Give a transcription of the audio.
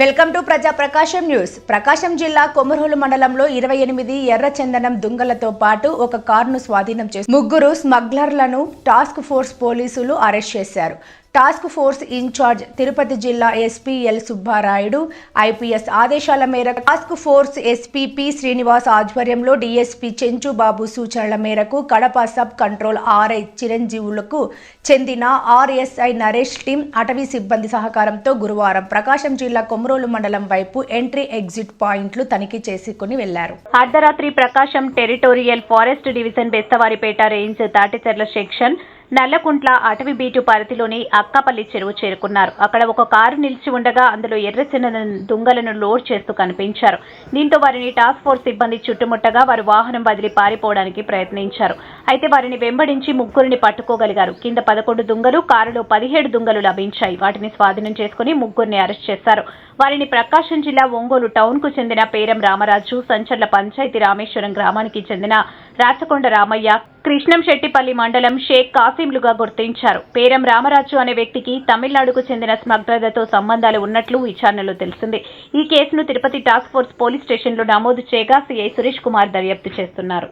Welcome to ప్రజా ప్రకాశం news. ప్రకాశం జిల్లా కొమరహోలు మండలంలో ఇరవై ఎనిమిది ఎర్ర చందనం దుంగలతో పాటు ఒక కారును స్వాధీనం చేసి ముగ్గురు స్మగ్లర్లను టాస్క్ ఫోర్స్ పోలీసులు అరెస్ట్ చేశారు. టాస్క్ ఫోర్స్ ఇన్ఛార్జ్ తిరుపతి జిల్లా ఎస్పీ ఎల్ సుబ్బారాయుడు ఐపీఎస్ ఆదేశాల మేరకు task force SP P Srinivas ఆధ్వర్యంలో డీఎస్పీ చెంచుబాబు సూచనల మేరకు కడప సబ్ కంట్రోల్ ఆర్ఐ చిరంజీవులకు చెందిన ఆర్ఎస్ఐ నరేష్ టీం అటవీ సిబ్బంది సహకారంతో గురువారం ప్రకాశం జిల్లా కొమరోలు మండలం వైపు ఎంట్రీ ఎగ్జిట్ పాయింట్లు తనిఖీ చేసుకుని వెళ్ళారు. అర్ధరాత్రి Prakasam territorial forest division Besthavaripeta range Taticherla section Nallakuntla అటవీ బీటు పరిధిలోని అక్కపల్లి చెరువు చేరుకున్నారు. అక్కడ ఒక కారు నిలిచి ఉండగా అందులో ఎర్రచిన్న దుంగలను లోడ్ చేస్తూ కనిపించారు. దీంతో వారిని టాస్క్ ఫోర్స్ సిబ్బంది చుట్టుముట్టగా వారు వాహనం వదిలి పారిపోవడానికి ప్రయత్నించారు. అయితే వారిని వెంబడించి ముగ్గురిని పట్టుకోగలిగారు. కింద పదకొండు దుంగలు కారులో పదిహేడు దుంగలు లభించాయి. వాటిని స్వాధీనం చేసుకుని ముగ్గురిని అరెస్ట్ చేశారు. వారిని ప్రకాశం జిల్లా ఒంగోలు టౌన్కు చెందిన పేరం రామరాజు సంచర్ల పంచాయతీ రామేశ్వరం గ్రామానికి చెందిన రాచకొండ రామయ్య కృష్ణంశెట్టిపల్లి మండలం షేక్ కాసింలుగా గుర్తించారు. పేరం రామరాజు అనే వ్యక్తికి తమిళనాడుకు చెందిన స్మగ్లర్లతో సంబంధాలు ఉన్నట్లు విచారణలో తెలిసింది. ఈ కేసును తిరుపతి టాస్క్ ఫోర్స్ పోలీస్ స్టేషన్లో నమోదు చేయగా సీఐ సురేష్ కుమార్ దర్యాప్తు చేస్తున్నారు.